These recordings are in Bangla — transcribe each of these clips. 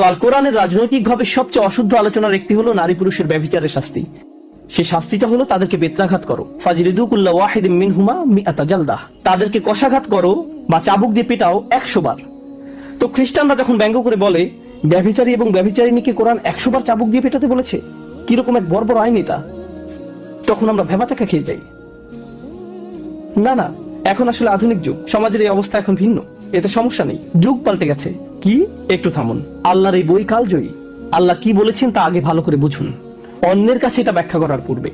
তো আল কোরআনের রাজনৈতিকভাবে সবচেয়ে অশুদ্ধ আলোচনার একটি হলো নারী পুরুষের ব্যভিচারের শাস্তি। সেই শাস্তিটা হলো তাদেরকে বেত্রাঘাত করো। ফাজরিদুকুল্লাহ ওয়াহিদ মিন মিআতা জালদাহ তাদেরকে কষাঘাত করো বা চাবুক দিয়ে পেটাও একশো বার। তো খ্রিস্টানরা যখন ব্যঙ্গ করে বলে, ব্যভিচারী এবং ব্যভিচারিণীকে কোরআন একশো বার চাবুক দিয়ে পেটাতে বলেছে? কীরকম এক বর্বর আইন এটা? তখন আমরা ভেবাচাকা খেয়ে যাই। না না, এখন আসলে আধুনিক যুগ। সমাজের এই অবস্থা এখন ভিন্ন। এতে সমস্যা নেই। যুগ পাল্টে গেছে। কি? একটু থামুন। আল্লাহর এই বই কালজয়ী আল্লাহ কি বলেছেন তা আগে ভালো করে বুঝুন। অন্যের কাছে এটা ব্যাখ্যা করার পূর্বে।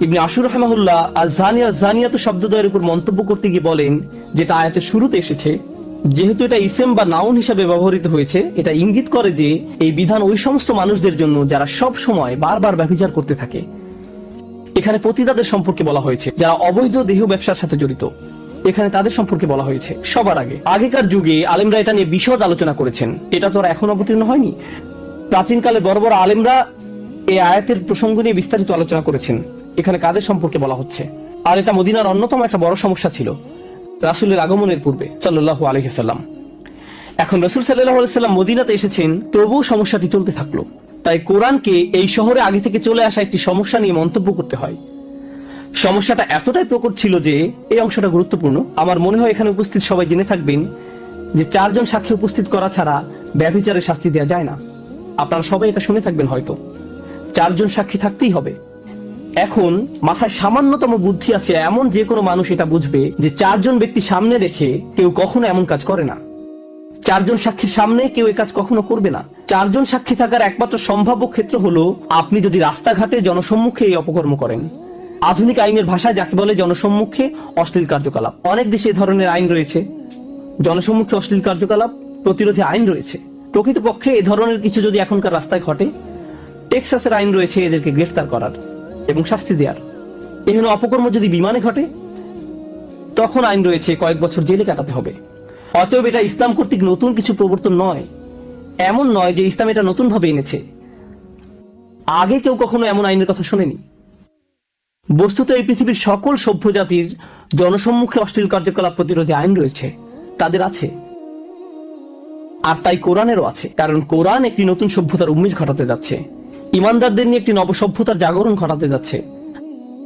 ইবনে আশুর রহমাহুল্লাহ আজানিয়া জানিয়াত শব্দদ্বয়ের উপর মন্তব্য করতে গিয়ে বলেন যেটা আয়াতের শুরুতে এসেছে। যেহেতু এটা ইসেম বা নাউন হিসাবে ব্যবহৃত হয়েছে, এটা ইঙ্গিত করে যে এই বিধান ওই সমস্ত মানুষদের জন্য যারা সব সময় বারবার ব্যভিচার করতে থাকে। এখানে পতিতাদের সম্পর্কে বলা হয়েছে, যারা অবৈধ দেহ ব্যবসার সাথে জড়িত। এখানে তাদের সম্পর্কে বলা হয়েছে। সবার আগে। আগেকার যুগে আলেমরা এটা নিয়ে বিশদ আলোচনা করেছেন। এটা তো আর এখন অবতীর্ণ হয়নি। প্রাচীনকালে বড় বড় আলেমরা এই আয়াতের প্রসঙ্গ নিয়ে বিস্তারিত আলোচনা করেছেন। এখানে কাদের সম্পর্কে বলা হচ্ছে? আর এটা মদিনার অন্যতম একটা বড় সমস্যা ছিল। রাসুলের আগমনের পূর্বে সাল্লাহ আলহিসাল্লাম এখন রসুল সাল্লাম মদিনাতে এসেছেন, তবুও সমস্যাটি চলতে থাকল। তাই কোরআনকে এই শহরে আগে থেকে চলে আসা একটি সমস্যা নিয়ে মন্তব্য করতে হয়। সমস্যাটা এতটাই প্রকট ছিল যে এই অংশটা গুরুত্বপূর্ণ। আমার মনে হয় এখানে উপস্থিত সবাই জেনে থাকবেন যে চারজন সাক্ষী উপস্থিত করা ছাড়া ব্যভিচারের শাস্তি দেওয়া যায় না। আপনারা সবাই এটা শুনে থাকবেন হয়তো। চারজন সাক্ষী থাকতেই হবে। এখন মাথায় সামান্যতম বুদ্ধি আছে এমন যে কোনো মানুষ এটা বুঝবে যে চারজন ব্যক্তি সামনে রেখে কেউ কখনো এমন কাজ করে না। চারজন সাক্ষীর সামনে কেউ এ কাজ কখনো করবে না। চারজন সাক্ষী থাকার একমাত্র সম্ভাব্য ক্ষেত্র হলো, আপনি যদি রাস্তাঘাটে জনসম্মুখে এই অপকর্ম করেন আধুনিক আইনের ভাষায় যাকে বলে জনসম্মুখে অশ্লীল কার্যকলাপ। অনেক দেশে ধরনের আইন রয়েছে। জনসম্মুখে অশ্লীল কার্যকলাপ প্রতিরোধে আইন রয়েছে। প্রকৃতপক্ষে এ ধরনের কিছু যদি এখনকার রাস্তায় ঘটে, টেক্সাসের আইন রয়েছে এদেরকে গ্রেফতার করার এবং শাস্তি দেওয়ার এখানে অপকর্ম যদি বিমানে ঘটে, তখন আইন রয়েছে কয়েক বছর জেলে কাটাতে হবে। অতএব এটা ইসলাম কর্তৃক নতুন কিছু প্রবর্তন নয়। এমন নয় যে ইসলাম এটা নতুন ভাবে এনেছে। আগে কেউ কখনো এমন আইনের কথা শোনেনি। বস্তুত এই পৃথিবীর সকল সভ্য জাতির জনসম্মুখে অশ্লীল কার্যকলাপ প্রতিরোধে আইন রয়েছে। তাদের আছে। আর তাই কোরআনেরও আছে। কারণ কোরআন একটি নতুন সভ্যতার উন্মেষ ঘটাতে যাচ্ছে। ইমানদারদের নিয়ে একটি নবসভ্যতার জাগরণ ঘটাতে যাচ্ছে।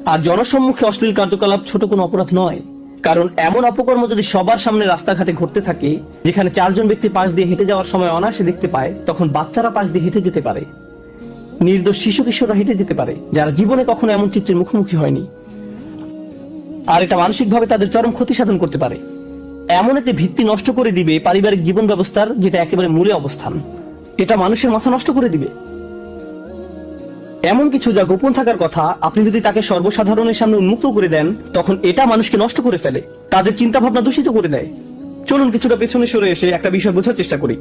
আর জনসম্মুখে অশ্লীল কার্যকলাপ ছোট কোনো অপরাধ নয়। কারণ এমন অপকর্ম যদি সবার সামনে রাস্তাঘাটে ঘটতে থাকে, যেখানে চারজন ব্যক্তি পাশ দিয়ে হেঁটে যাওয়ার সময় অনায়াসে দেখতে পায়, তখন বাচ্চারা পাশ দিয়ে হেঁটে যেতে পারে। নির্দোষ শিশু কিশোররা হেঁটে যেতে পারে, যারা জীবনে কখনো এমন চিত্রের মুখোমুখি হয়নি। আর এটা মানসিকভাবে তাদের চরম ক্ষতি সাধন করতে পারে। এমন একটি ভিত্তি নষ্ট করে দিবে পারিবারিক জীবন ব্যবস্থার, যেটা একেবারে মূলে অবস্থান। এটা মানুষের মাথা নষ্ট করে দিবে। এমন কিছু যা গোপন থাকার কথা, আপনি যদি তাকে সর্বসাধারণের সামনে উন্মুক্ত করে দেন, তখন এটা মানুষকে নষ্ট করে ফেলে, তাদের চিন্তা ভাবনা দূষিত করে দেয়। চলুন কিছুটা পেছনে সরে এসে একটা বিষয় বোঝার চেষ্টা করি।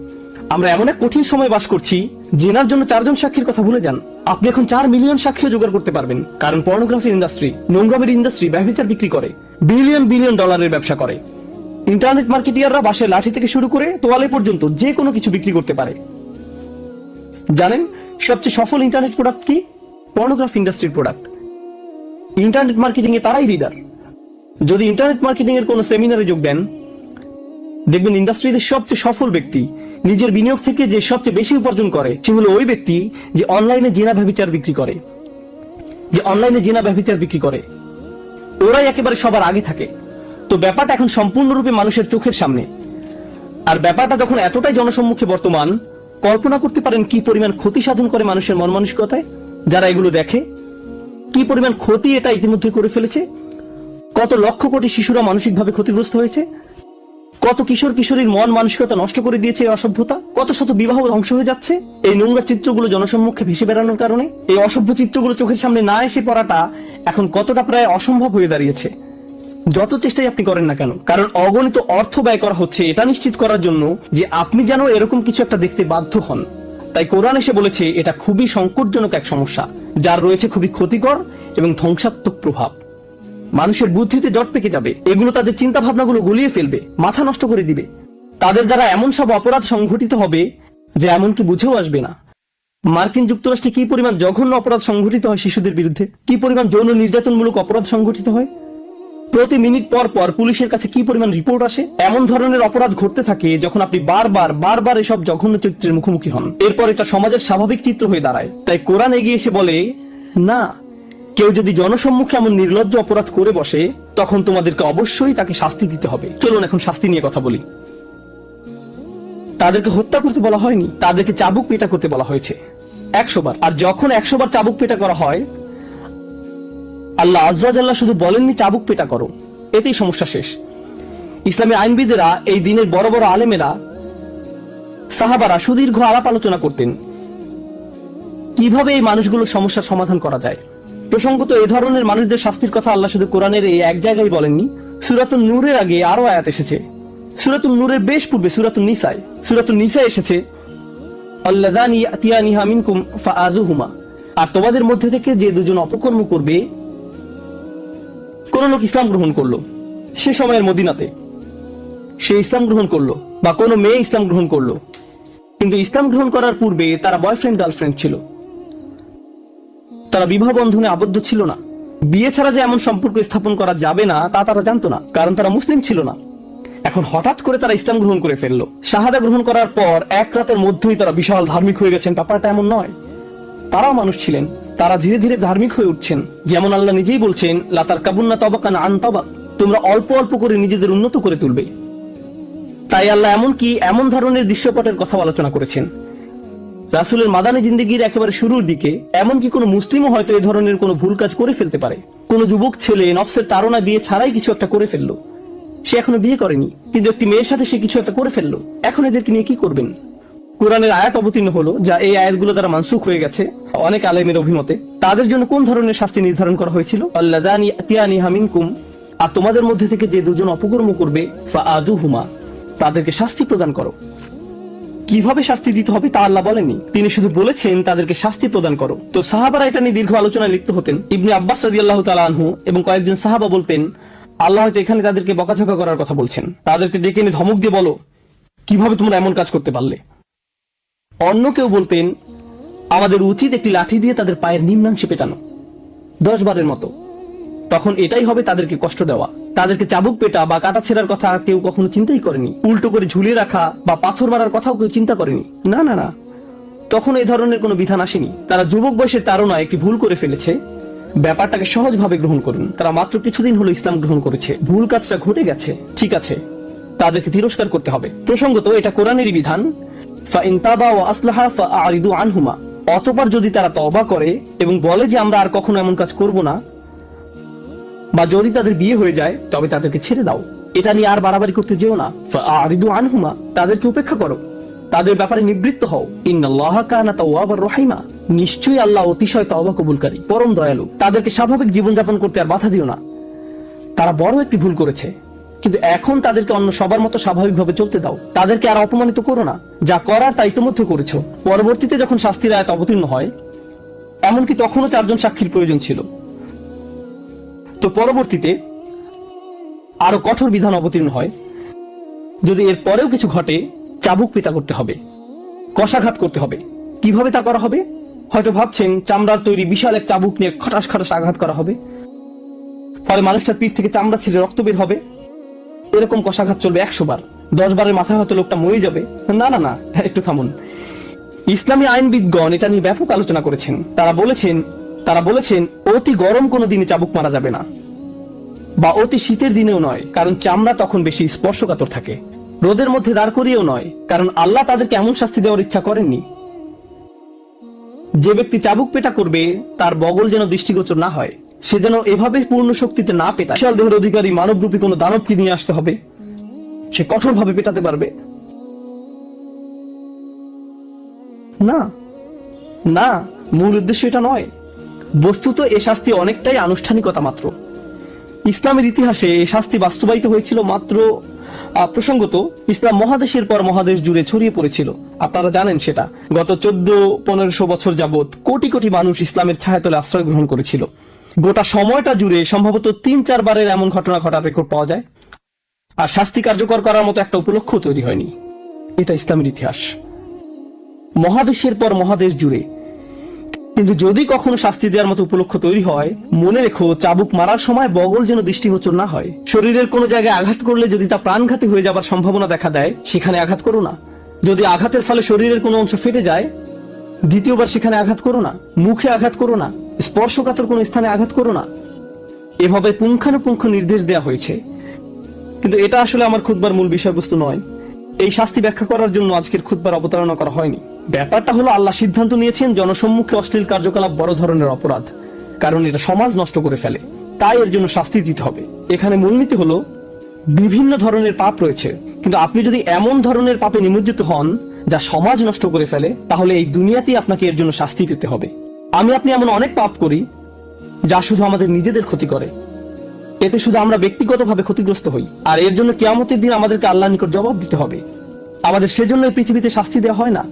আমরা এমন এক কঠিন সময় বাস করছি, জেনার জন্য চারজন সাক্ষীর কথা ভুলে যান। আপনি এখন চার মিলিয়ন সাক্ষীও জোগাড় করতে পারবেন। কারণ পর্নোগ্রাফি ইন্ডাস্ট্রি নোংরামের ইন্ডাস্ট্রি ব্যবচার বিক্রি করে বিলিয়ন বিলিয়ন ডলারের ব্যবসা করে। ইন্টারনেট মার্কেটিয়াররা বাসের লাঠি থেকে শুরু করে তোয়ালে পর্যন্ত যে কোনো কিছু বিক্রি করতে পারে। জানেন সবচেয়ে সফল ইন্টারনেট প্রোডাক্ট কি? পর্নোগ্রাফি ইন্ডাস্ট্রির প্রোডাক্ট ইন্টারনেট মার্কেটিং এ তারাই লিডার যদি ইন্টারনেট মার্কেটিং এর কোনো সেমিনারে যোগ দেন, দেখবেন ইন্ডাস্ট্রিতে সবচেয়ে সফল ব্যক্তি নিজের বিনিয়োগ থেকে যে সবচেয়ে বেশি উপার্জন করে, সে হলো ওই ব্যক্তি যে অনলাইনে জেনা ব্যবচার বিক্রি করে। যে অনলাইনে জেনা ব্যবচার বিক্রি করে। ওরাই একেবারে সবার আগে থাকে। তো ব্যাপারটা এখন সম্পূর্ণরূপে মানুষের চোখের সামনে। আর ব্যাপারটা যখন এতটাই জনসম্মুখে বর্তমান, কল্পনা করতে পারেন কি পরিমাণ ক্ষতি সাধন করে মানুষের মন মানসিকতায় যারা এগুলো দেখে। কি পরিমাণ ক্ষতি এটা ইতিমধ্যে করে ফেলেছে। কত লক্ষ কোটি শিশুরা মানসিকভাবে ক্ষতিগ্রস্ত হয়েছে। কত কিশোর কিশোরীর মন মানসিকতা নষ্ট করে দিয়েছে এই অসভ্যতা? কত শত বিবাহ ধ্বংস হয়ে যাচ্ছে? এই নোংরা চিত্রগুলো জনসম্মুখে ভেসে বেড়ানোর কারণে? এই অসভ্য চিত্রগুলো চোখের সামনে না এসে পড়াটা এখন কতটা প্রায় অসম্ভব হয়ে দাঁড়িয়েছে? যত চেষ্টাই আপনি করেন না কেন, কারণ অগণিত অর্থ ব্যয় করা হচ্ছে এটা নিশ্চিত করার জন্য যে আপনি যেন এরকম কিছু একটা দেখতে বাধ্য হন। তাই কোরআন এসে বলেছে, এটা খুবই সংকটজনক এক সমস্যা, যার রয়েছে খুবই ক্ষতিকর এবং ধ্বংসাত্মক প্রভাব। মানুষের বুদ্ধিতে জট পেকে যাবে। এগুলো তাদের চিন্তা ভাবনাগুলো গুলিয়ে ফেলবে, মাথা নষ্ট করে দিবে। তাদের দ্বারা এমন সব অপরাধ সংঘটিত হবে যে এমনকি বুঝেও আসবে না। মার্কিন যুক্তরাষ্ট্রে কি পরিমাণ জঘন্য অপরাধ সংঘটিত হয় শিশুদের বিরুদ্ধে? কি পরিমাণ যৌন নির্যাতনমূলক অপরাধ সংঘটিত হয়? প্রতি মিনিট পর পর পুলিশের কাছে কি পরিমাণ রিপোর্ট আসে? এমন ধরনের অপরাধ ঘটতে থাকে যখন আপনি বারবার বারবার এসব জঘন্য চিত্রের মুখোমুখি হন। এরপর এটা সমাজের স্বাভাবিক চিত্র হয়ে দাঁড়ায়। তাই কোরআন এগিয়ে এসে বলে, না কেউ যদি জনসম্মুখে এমন নির্লজ্জ অপরাধ করে বসে, তখন তোমাদেরকে অবশ্যই তাকে শাস্তি দিতে হবে। চলুন এখন শাস্তি নিয়ে কথা বলি। তাদেরকে হত্যা করতে বলা হয়নি, তাদেরকে চাবুক পেটা করতে বলা হয়েছে। একশো বার আর যখন একশো বার চাবুক পেটা করা হয়, আল্লাহ আজ্লাহ শুধু বলেননি চাবুক পেটা করো। এতেই সমস্যা শেষ। ইসলামী আইনবিদেরা, এই দিনের বড় বড় আলেমেরা, সাহাবারা সুদীর্ঘ আলাপ আলোচনা করতেন। কীভাবে এই মানুষগুলোর সমস্যার সমাধান করা যায়? প্রসঙ্গত এই ধরনের মানুষদের শাস্তির কথা আল্লাহ শুধু কোরআনের এই এক জায়গায় বলেননি সুরাতুল নূরের আগে আরও আয়াত এসেছে। সুরাতুল নূরের বেশ পূর্বে সুরাতুল নিসায় সুরাতুল নিসা এসেছে আর তোমাদের মধ্যে থেকে যে দুজন অপকর্ম করবে, কোন লোক ইসলাম গ্রহণ করল, সে সময়ের মদিনাতে। সে ইসলাম গ্রহণ করল, বা কোনো মেয়ে ইসলাম গ্রহণ করল। কিন্তু ইসলাম গ্রহণ করার পূর্বে তারা বয়ফ্রেন্ড গার্লফ্রেন্ড ছিল। তারা বিবাহ বন্ধনে আবদ্ধ ছিল না। বিয়ে ছাড়া যে এমন সম্পর্ক স্থাপন করা যাবে না, তা তারা জানতো না, কারণ তারা মুসলিম ছিল না। এখন হঠাৎ করে তারা ইসলাম গ্রহণ করে ফেলল। শাহাদা গ্রহণ করার পর এক রাতের মধ্যেই তারা বিশাল ধার্মিক হয়ে গেছেন। ব্যাপারটা এমন নয়। তারাও মানুষ ছিলেন। তারা ধীরে ধীরে ধার্মিক হয়ে উঠছেন। যেমন আল্লাহ নিজেই বলছেন লাতার কাবুন্না তবাকান আন তবাক তোমরা অল্প অল্প করে নিজেদের উন্নত করে তুলবে। তাই আল্লাহ এমন কি এমন ধরনের দৃশ্যপটের কথা আলোচনা করেছেন। রাসুলের মাদানী জিন্দিগির একেবারে শুরুর দিকে এমনকি কোনো মুসলিমও হয়তো এই ধরনের কোনো ভুল কাজ করে ফেলতে পারে। কোনো যুবক ছেলে নফসের তাড়না বিয়ে ছাড়াই কিছু একটা করে ফেলল। সে এখনও বিয়ে করেনি, কিন্তু একটি মেয়ের সাথে সে কিছু একটা করে ফেলল। এখন এদেরকে নিয়ে কি করবেন? কোরআনের আয়াত অবতীর্ণ হলো, যা এই আয়াতগুলো দ্বারা মানসুখ হয়ে গেছে অনেক আলেমের অভিমতে। তাদের জন্য কোন ধরনের শাস্তি নির্ধারণ করা হয়েছিল? হামিনকুম আর তোমাদের মধ্যে থেকে যে দুজন অপকর্ম করবে ফা হুমা তাদেরকে শাস্তি প্রদান করো। কীভাবে শাস্তি দিতে হবে তা আল্লাহ বলেননি। তিনি শুধু বলেছেন, তাদেরকে শাস্তি প্রদান করো। তো সাহাবারা এটা নিয়ে দীর্ঘ আলোচনায় লিপ্ত হতেন। ইবনে আব্বাস রাদি আল্লাহ আনহু এবং কয়েকজন সাহাবা বলতেন, আল্লাহ হয়তো এখানে তাদেরকে বকাঝকা করার কথা বলছেন। তাদেরকে ডেকে এনে ধমক দিয়ে বলো, কীভাবে তোমরা এমন কাজ করতে পারলে? অন্য কেউ বলতেন, আমাদের উচিত একটি লাঠি দিয়ে তাদের পায়ের নিম্নাংশে পেটানো, দশ বারের মতো। তখন এটাই হবে তাদেরকে কষ্ট দেওয়া। তাদেরকে চাবুক পেটা বা কাটা ছেঁড়ার কথা কেউ কখনো চিন্তাই করেনি। উল্টো করে ঝুলিয়ে রাখা বা পাথর মারার কথাও কেউ চিন্তা করেনি। না না না। তখন এই ধরনের কোনো বিধান আসেনি। তারা যুবক বয়সের তারণায় একটি ভুল করে ফেলেছে। ব্যাপারটাকে সহজভাবে গ্রহণ করুন। তারা মাত্র কিছুদিন হলো ইসলাম গ্রহণ করেছে। ভুল কাজটা ঘটে গেছে। ঠিক আছে। তাদেরকে তিরস্কার করতে হবে। প্রসঙ্গত, এটা কোরআনেরই বিধান। তাবা আনহুমা। অতপর যদি তারা তওবা করে এবং বলে যে আমরা আর কখনো এমন কাজ করব না বা যদি তাদের বিয়ে হয়ে যায়, তবে তাদেরকে ছেড়ে দাও। এটা নিয়ে আর বাড়াবাড়ি করতে যেও না। আরিদু আনহুমা, তাদেরকে উপেক্ষা করো। তাদের ব্যাপারে নিবৃত্ত হও। রহিমা। নিশ্চয়ই আল্লাহ অতিশয় তওবা কবুলকারী, পরম দয়ালু। তাদেরকে স্বাভাবিক জীবনযাপন করতে আর বাধা দিও না। তারা বড় একটি ভুল করেছে। কিন্তু এখন তাদেরকে অন্য সবার মতো স্বাভাবিকভাবে চলতে দাও। তাদেরকে আর অপমানিত করো না। যা করার তা ইতিমধ্যে করেছ। পরবর্তীতে যখন শাস্তির আয়াত অবতীর্ণ হয়, এমনকি তখনও চারজন সাক্ষীর প্রয়োজন ছিল। তো পরবর্তীতে আরও কঠোর বিধান অবতীর্ণ হয়। যদি এর পরেও কিছু ঘটে, চাবুক পেটা করতে হবে, কষাঘাত করতে হবে। কীভাবে তা করা হবে? হয়তো ভাবছেন, চামড়ার তৈরি বিশাল এক চাবুক নিয়ে খটাস খটাস আঘাত করা হবে। ফলে মানুষটার পিঠ থেকে চামড়া ছিঁড়ে রক্ত বের হবে। এরকম কষাঘাত চলবে একশো বার। দশ বারের মাথায় হয়তো লোকটা মরে যাবে। না না না, একটু থামুন। ইসলামী আইনবিদগণ এটা নিয়ে ব্যাপক আলোচনা করেছেন। তারা বলেছেন তারা বলেছেন, অতি গরম কোনো দিনে চাবুক মারা যাবে না। বা অতি শীতের দিনেও নয়, কারণ চামড়া তখন বেশি স্পর্শকাতর থাকে। রোদের মধ্যে দাঁড় করিয়েও নয়, কারণ আল্লাহ তাদেরকে এমন শাস্তি দেওয়ার ইচ্ছা করেননি। যে ব্যক্তি চাবুক পেটা করবে, তার বগল যেন দৃষ্টিগোচর না হয়। সে যেন এভাবে পূর্ণ শক্তিতে না পেটা বিশাল দেহের অধিকারী মানবরূপী কোনো দানবকে নিয়ে আসতে হবে। সে কঠোরভাবে পেটাতে পারবে। না না, মূল উদ্দেশ্য এটা নয়। বস্তুত এ শাস্তি অনেকটাই আনুষ্ঠানিকতা মাত্র। ইসলামের ইতিহাসে এই শাস্তি বাস্তবায়িত হয়েছিল মাত্র প্রসঙ্গত ইসলাম মহাদেশের পর মহাদেশ জুড়ে ছড়িয়ে পড়েছিল। আপনারা জানেন সেটা। গত চোদ্দ, পনেরোশো বছর যাবত কোটি কোটি মানুষ ইসলামের ছায়াতলে আশ্রয় গ্রহণ করেছিল। গোটা সময়টা জুড়ে সম্ভবত তিন, চারবারের এমন ঘটনা ঘটার রেকর্ড পাওয়া যায়। আর শাস্তি কার্যকর করার মতো একটা উপলক্ষ তৈরি হয়নি। এটা ইসলামের ইতিহাস। মহাদেশের পর মহাদেশ জুড়ে কিন্তু যদি কখনো শাস্তি দেওয়ার মতো উপলক্ষ তৈরি হয়, মনে রেখো চাবুক মারার সময় বগল যেন দৃষ্টিগোচর না হয়। শরীরের কোনো জায়গায় আঘাত করলে যদি তা প্রাণঘাতী হয়ে যাবার সম্ভাবনা দেখা দেয়, সেখানে আঘাত করো না। যদি আঘাতের ফলে শরীরের কোনো অংশ ফেটে যায়, দ্বিতীয়বার সেখানে আঘাত করো না। মুখে আঘাত করো না। স্পর্শকাতর কোনো স্থানে আঘাত করো না। এভাবে পুঙ্খানুপুঙ্খ নির্দেশ দেওয়া হয়েছে। কিন্তু এটা আসলে আমার খুদবার মূল বিষয়বস্তু নয়। এই শাস্তি ব্যাখ্যা করার জন্য আজকের খুদবার অবতারণা করা হয়নি। ব্যাপারটা হলো আল্লাহ সিদ্ধান্ত নিয়েছেন জনসম্মুখে অশ্লীল কার্যকলাপ বড় ধরনের অপরাধ, কারণ এটা সমাজ নষ্ট করে ফেলে। তাই এর জন্য শাস্তি দিতে হবে। এখানে মূলনীতি হলো, বিভিন্ন ধরনের পাপ রয়েছে, কিন্তু আপনি যদি এমন ধরনের পাপে নিমজ্জিত হন যা সমাজ নষ্ট করে ফেলে, তাহলে এই দুনিয়াতেই আপনাকে এর জন্য শাস্তি পেতে হবে। আমি আপনি এমন অনেক পাপ করি যা শুধু আমাদের নিজেদের ক্ষতি করে। এতে শুধু আমরা ব্যক্তিগতভাবে ক্ষতিগ্রস্ত হই, আর এর জন্য কেয়ামতের দিন আমাদেরকে আল্লাহ নিকট জবাব দিতে হবে। আমাদের সেজন্য পৃথিবীতে শাস্তি দেওয়া হয় না।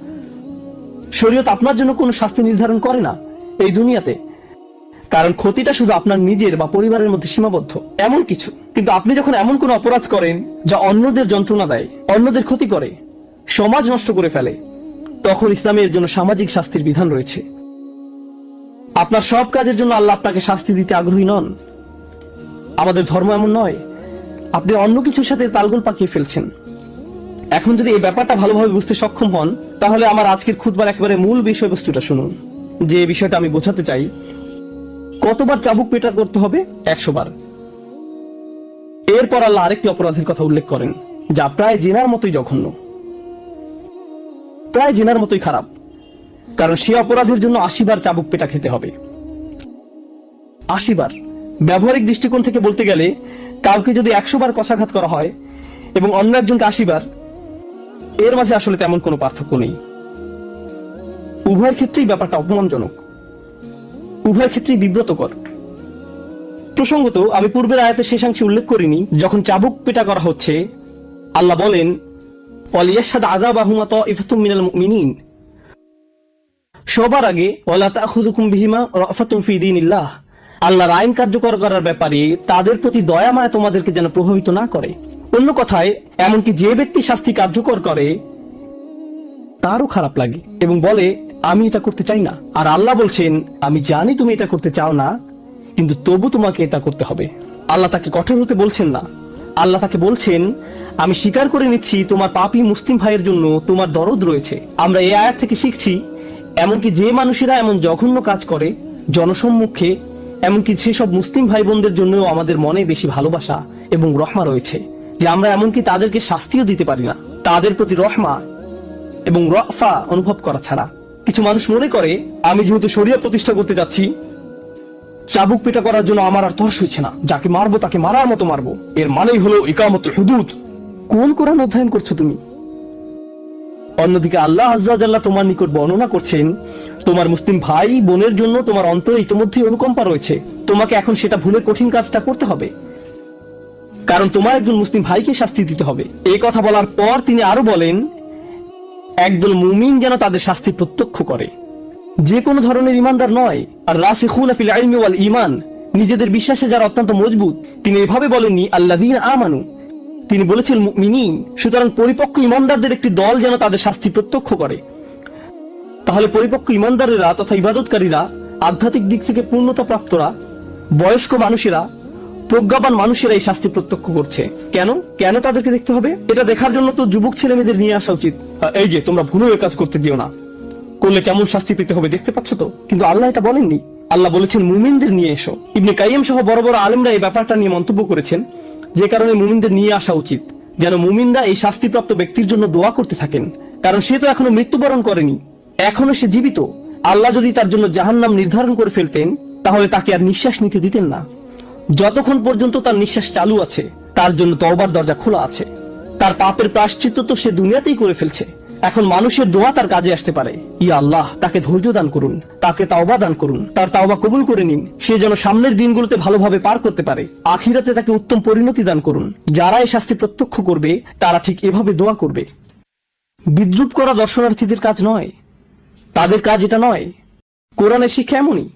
শরীয়ত আপনার জন্য কোনো শাস্তি নির্ধারণ করে না এই দুনিয়াতে। কারণ ক্ষতিটা শুধু আপনার নিজের বা পরিবারের মধ্যে সীমাবদ্ধ। এমন কিছু। কিন্তু আপনি যখন এমন কোন অপরাধ করেন, যা অন্যদের যন্ত্রণা দেয়, অন্যদের ক্ষতি করে, সমাজ নষ্ট করে ফেলে, তখন ইসলামের জন্য সামাজিক শাস্তির বিধান রয়েছে। আপনার সব কাজের জন্য আল্লাহ আপনাকে শাস্তি দিতে আগ্রহী নন। আমাদের ধর্ম এমন নয়। আপনি অন্য কিছুর সাথে তালগোল পাকিয়ে ফেলছেন। এখন যদি এই ব্যাপারটা ভালোভাবে বুঝতে সক্ষম হন তাহলে আমার আজকের খুদবার একেবারে মূল বিষয়বস্তুটা শুনুন। যে বিষয়টা আমি বোঝাতে চাই, কতবার চাবুক পেটা করতে হবে? একশো বার এরপর আল্লাহ আরেকটি অপরাধের কথা উল্লেখ করেন, যা প্রায় জেনার মতোই জঘন্য। প্রায় জেনার মতোই খারাপ, কারণ সে অপরাধের জন্য আশি বার চাবুক পেটা খেতে হবে। আশি বার ব্যবহারিক দৃষ্টিকোণ থেকে বলতে গেলে, কাউকে যদি একশো বার কষাঘাত করা হয় এবং অন্য একজনকে আশি বার এর মাঝে আসলে তেমন কোনো পার্থক্য নেই। উভয়ের ক্ষেত্রেই ব্যাপারটা অপমানজনক। উভয় ক্ষেত্রেই বিব্রতকর। প্রসঙ্গত, আমি পূর্বের আয়াতে শেষাংশে উল্লেখ করিনি, যখন চাবুক পেটা করা হচ্ছে, আল্লাহ বলেন অলিয়াসাদ আদা বাহুমা ত মিনাল মুমিনিন। সবার আগে, ওয়ালা তাখুযুকুম বিহিমা রাফাতুম ফি দীনিল্লাহ। আল্লাহর আইন কার্যকর করার ব্যাপারে তাদের প্রতি দয়া মায়া তোমাদেরকে যেন প্রভাবিত না করে। অন্য কথায়, এমনকি যে ব্যক্তি শাস্তি কার্যকর করে, তারও খারাপ লাগে এবং বলে, আমি এটা করতে চাই না। আর আল্লাহ বলছেন, আমি জানি তুমি এটা করতে চাও না, কিন্তু তবু তোমাকে এটা করতে হবে। আল্লাহ তাকে কঠোর হতে বলছেন না। আল্লাহ তাকে বলছেন, আমি স্বীকার করে নিচ্ছি, তোমার পাপী মুসলিম ভাইয়ের জন্য তোমার দরদ রয়েছে। আমরা এই আয়াত থেকে শিখছি, এমনকি যে মানুষেরা এমন জঘন্য কাজ করে, জনসম্মুখে, এমনকি সেসব মুসলিম ভাই বোনদের জন্যও আমাদের মনে বেশি ভালোবাসা এবং রহমা রয়েছে। যে আমরা এমনকি তাদেরকে শাস্তিও দিতে পারি না। তাদের প্রতি রহমা এবং রফা অনুভব করা ছাড়া। কিছু মানুষ মনে করে, আমি যেহেতু শরিয়া প্রতিষ্ঠা করতে যাচ্ছি, চাবুক পিটা করার জন্য আমার আর তর্স হচ্ছে না। যাকে মারবো, তাকে মারার মতো মারবো। এর মানেই হলো ইকামতুল হুদুদ। কোন কোরআন অধ্যয়ন করছ তুমি? অন্যদিকে আল্লাহ আজ্লাহ তোমার নিকট বর্ণনা করছেন, তোমার মুসলিম ভাই বোনের জন্য তোমার অন্তরে ইতিমধ্যেই অনুকম্পা রয়েছে। তোমাকে এখন সেটা ভুলে কঠিন কাজটা করতে হবে। কারণ তোমার একজন মুসলিম ভাইকে শাস্তি দিতে হবে। এই কথা বলার পর তিনি আরও বলেন, একদল মুমিন যেন তাদের শাস্তি প্রত্যক্ষ করে। যে কোনো ধরনের ইমানদার নয়। আর রাসিখুন ফিল ইলমি ওয়াল ঈমান, নিজেদের বিশ্বাসে যারা অত্যন্ত মজবুত, তিনি এভাবে বলেননি, আল্লাযীন আমানু। তিনি বলেছেন, মুমিনিন, সুতরাং পরিপক্ক ইমানদারদের একটি দল যেন তাদের শাস্তি প্রত্যক্ষ করে। তাহলে পরিপক্ক ইমানদারেরা তথা ইবাদতকারীরা, আধ্যাত্মিক দিক থেকে পূর্ণতা প্রাপ্তরা, বয়স্ক মানুষেরা প্রজ্ঞাবান মানুষেরা এই শাস্তি প্রত্যক্ষ করছে। কেন? কেন তাদেরকে দেখতে হবে? এটা দেখার জন্য তো যুবক ছেলে মেয়েদের নিয়ে আসা উচিত। এই যে, তোমরা ভুলেও কাজ করতে দিও না। করলে কেমন শাস্তি পেতে হবে দেখতে পাচ্ছ তো? কিন্তু আল্লাহ এটা বলেননি। আল্লাহ বলেছেন, মুমিনদের নিয়ে এসো। ইবনে কাইম সহ বড় বড় আলেমরা এই ব্যাপারটা নিয়ে মন্তব্য করেছেন। যে কারণে মুমিনদের নিয়ে আসা উচিত। যেন মুমিনরা এই শাস্তিপ্রাপ্ত ব্যক্তির জন্য দোয়া করতে থাকেন। কারণ সে তো এখনও মৃত্যুবরণ করেনি। এখনও সে জীবিত। আল্লাহ যদি তার জন্য জাহান্নাম নির্ধারণ করে ফেলতেন, তাহলে তাকে আর নিঃশ্বাস নিতে দিতেন না। যতক্ষণ পর্যন্ত তার নিঃশ্বাস চালু আছে, তার জন্য তওবার দরজা খোলা আছে। তার পাপের প্রায়শ্চিত্ত তো সে দুনিয়াতেই করে ফেলছে। এখন মানুষের দোয়া তার কাজে আসতে পারে। ইয়া আল্লাহ, তাকে ধৈর্য দান করুন, তাকে তাওবা দান করুন। তার তাওবা কবুল করে নিন। সে যেন সামনের দিনগুলোতে ভালোভাবে পার করতে পারে। আখিরাতে তাকে উত্তম পরিণতি দান করুন। যারা এই শাস্তি প্রত্যক্ষ করবে, তারা ঠিক এভাবে দোয়া করবে। বিদ্রুপ করা দর্শনার্থীদের কাজ নয়। তাদের কাজ এটা নয়। কোরআনের শিক্ষা এমনই।